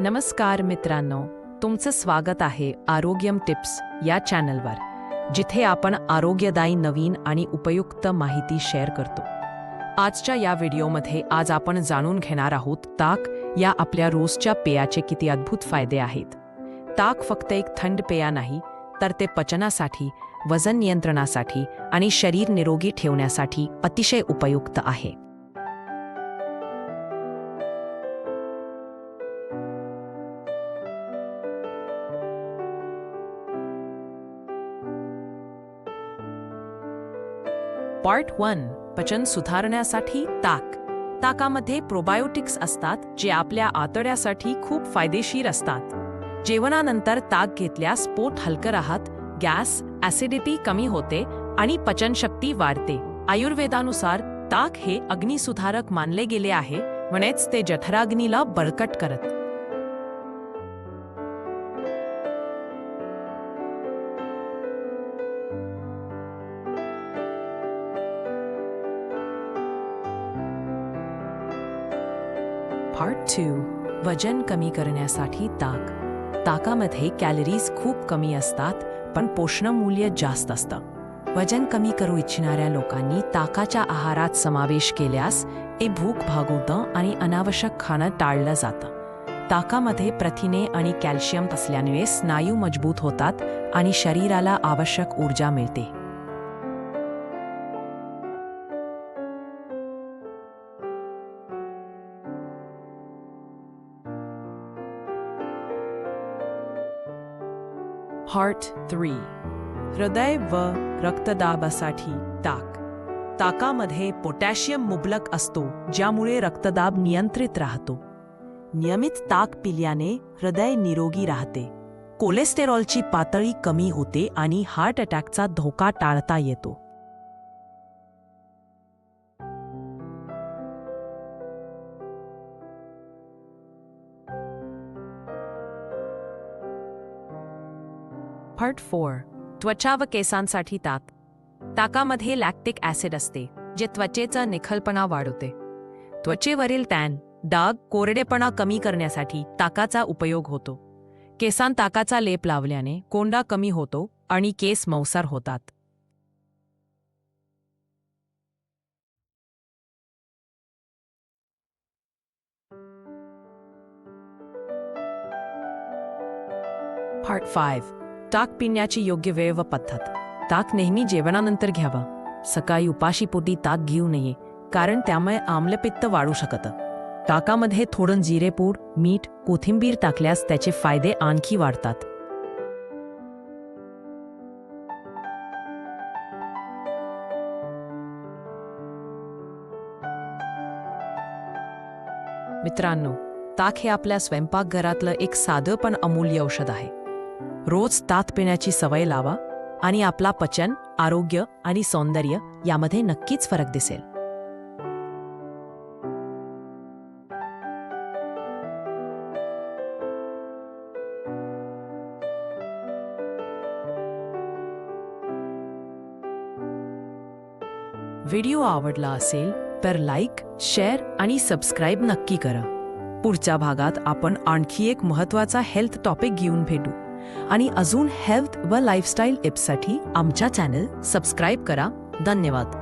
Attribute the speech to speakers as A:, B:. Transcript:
A: नमस्कार मित्रांनो तुमचं स्वागत आहे आरोग्यम टिप्स या चॅनलवर जिथे आपण आरोग्यदायी नवीन आणि उपयुक्त माहिती शेअर करतो. आजच्या या व्हिडिओमध्ये आज आपण जाणून घेणार आहोत ताक या आपल्या रोजच्या पेयाचे किती अद्भुत फायदे आहेत. ताक फक्त एक थंड पेया नाही तर ते पचनासाठी वजन नियंत्रणासाठी आणि शरीर निरोगी ठेवण्यासाठी अतिशय उपयुक्त आहे. पार्ट वन पचन सुधारण्यासाठी ताक. ताकामध्ये प्रोबायोटिक्स असतात जे आपल्या आतड्यासाठी खूप फायदेशीर असतात. जेवणानंतर ताक घेतल्यास पोट हलकं राहत गॅस ॲसिडिटी कमी होते आणि पचनशक्ती वाढते. आयुर्वेदानुसार ताक हे अग्निसुधारक मानले गेले आहे म्हणजेच ते जठराग्नीला बळकट करत. पार्ट टू वजन कमी करण्यासाठी ताक. ताकामध्ये कॅलरीज खूप कमी असतात पण पोषणमूल्य जास्त असतं. वजन कमी करू इच्छिणाऱ्या लोकांनी ताकाच्या आहारात समावेश केल्यास ते भूक भागवतं आणि अनावश्यक खाणं टाळलं जातं. ताकामध्ये प्रथिने आणि कॅल्शियम असल्यामुळे स्नायू मजबूत होतात आणि शरीराला आवश्यक ऊर्जा मिळते. हार्ट थ्री हृदय व रक्तदाबासाठी ताक. ताकामध्ये पोटॅशियम मुबलक असतो ज्यामुळे रक्तदाब नियंत्रित राहतो. नियमित ताक पिल्याने हृदय निरोगी राहते. कोलेस्टेरॉलची पातळी कमी होते आणि हार्ट अटॅकचा धोका टाळता येतो. पार्ट फोर त्वचा व केसांसाठी ताक. ताकामध्ये लॅक्टिक ॲसिड असते जे त्वचेचा निखलपणा वाढवते. त्वचेवरील टॅन डाग कोरडेपणा कमी करण्यासाठी ताकाचा उपयोग होतो. केसां ताकाचा लेप लावल्याने कोंडा कमी होतो आणि केस मौसार होतात. Part फाईव्ह ताक पिण्याची योग्य वेळ व पद्धत. ताक नेहमी जेवणानंतर घ्यावं. सकाळी उपाशीपोटी ताक घेऊ नये कारण त्यामुळे आम्लपित्त वाढू शकतं. ताकामध्ये थोडं जिरेपूड मीठ कोथिंबीर टाकल्यास त्याचे फायदे आणखी वाढतात. मित्रांनो ताक हे आपल्या स्वयंपाकघरातलं एक साधं पण अमूल्य औषध आहे. रोज तात पिण्याची सवय लावा आणि आपला पचन आरोग्य आणि सौंदर्य यामध्ये नक्कीच फरक दिसेल. व्हिडिओ आवडला असेल तर लाईक शेअर आणि सबस्क्राईब नक्की करा. पुढच्या भागात आपण आणखी एक महत्त्वाचा हेल्थ टॉपिक घेऊन भेटू. आणि अजून हेल्थ व लाईफस्टाईल टिप्ससाठी आमच्या चॅनल सबस्क्राईब करा. धन्यवाद.